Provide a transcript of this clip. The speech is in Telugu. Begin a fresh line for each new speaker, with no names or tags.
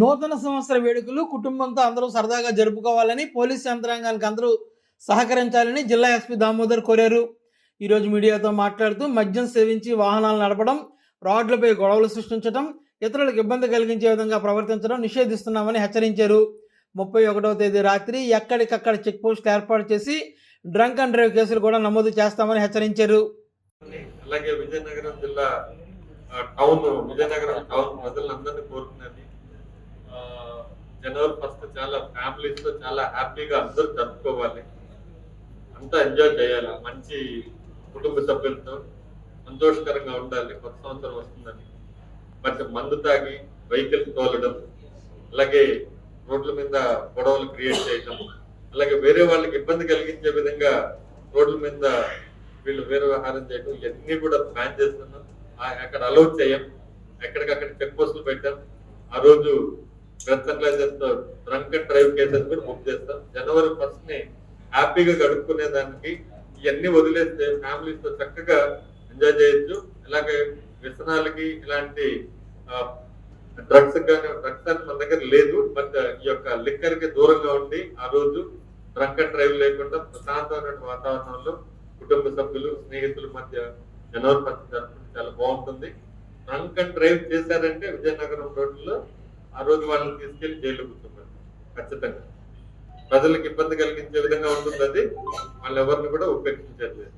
నూతన సంవత్సర వేడుకలు కుటుంబంతో అందరూ సరదాగా జరుపుకోవాలని పోలీస్ యంత్రాంగానికి అందరూ సహకరించాలని జిల్లా ఎస్పీ దామోదర్ కోరారు. ఈరోజు మీడియాతో మాట్లాడుతూ మద్యం సేవించి వాహనాలు నడపడం రోడ్లపై గొడవలు సృష్టించడం ఇతరులకు ఇబ్బంది కలిగించే విధంగా ప్రవర్తించడం నిషేధిస్తున్నామని హెచ్చరించారు. ముప్పై ఒకటవ తేదీ రాత్రి ఎక్కడికక్కడ చెక్ పోస్ట్ ఏర్పాటు చేసి డ్రంక్ అండ్ డ్రైవ్ కేసులు కూడా నమోదు చేస్తామని హెచ్చరించారు.
అలాగే విజయనగరం జిల్లా టౌన్ విజయనగరం టౌన్ ప్రజలందరినీ జనవరి ఫస్ట్ చాలా ఫ్యామిలీస్తో చాలా హ్యాపీగా అందరూ జరుపుకోవాలి. అంతా ఎంజాయ్ చేయాలి. మంచి కుటుంబ సభ్యులతో సంతోషకరంగా ఉండాలి. కొత్త సంవత్సరం వస్తుందని. మరి మందు తాగి వెహికల్స్ తోలడం అలాగే రోడ్ల మీద గొడవలు క్రియేట్ చేయడం అలాగే వేరే వాళ్ళకి ఇబ్బంది కలిగించే విధంగా రోడ్ల మీద వీళ్ళు వేరే వ్యవహారం చేయడం ఇవన్నీ కూడా ప్లాన్ చేస్తున్నాం. అక్కడ అలౌ చేయం. ఎక్కడికక్కడ చెక్ పోస్టులు పెట్టాం. ఆ రోజు బ్రెత్లైజర్స్తో డ్రంక్ అండ్ డ్రైవ్ కేసెస్ కూడా బుక్ చేస్తాం. జనవరి ఫస్ట్ని హ్యాపీగా గడుపుకునే దానికి ఇవన్నీ వదిలేస్తే ఫ్యామిలీస్తో చక్కగా ఎంజాయ్ చేయొచ్చు. ఇలాగే వ్యసనాలకి ఇలాంటి డ్రగ్స్ కానీ డ్రగ్స్ అని మన దగ్గర లేదు. బట్ ఈ యొక్క లిక్కర్కి దూరంగా ఉండి ఆ రోజు డ్రంక్ అండ్ డ్రైవ్ లేకుండా ప్రశాంతమైన వాతావరణంలో కుటుంబ సభ్యులు స్నేహితుల మధ్య జనవరి ఫస్ట్ జరుపుకుంటే చాలా బాగుంటుంది. డ్రంక్ అండ్ డ్రైవ్ చేశారంటే విజయనగరం రోడ్లో ఆ రోజు వాళ్ళని తీసుకెళ్ళి జైల్లో కూర్చున్నారు ఖచ్చితంగా. ప్రజలకు ఇబ్బంది కలిగించే విధంగా ఉంటుంది అది వాళ్ళు ఎవరిని కూడా ఉపేక్షించట్లేదు.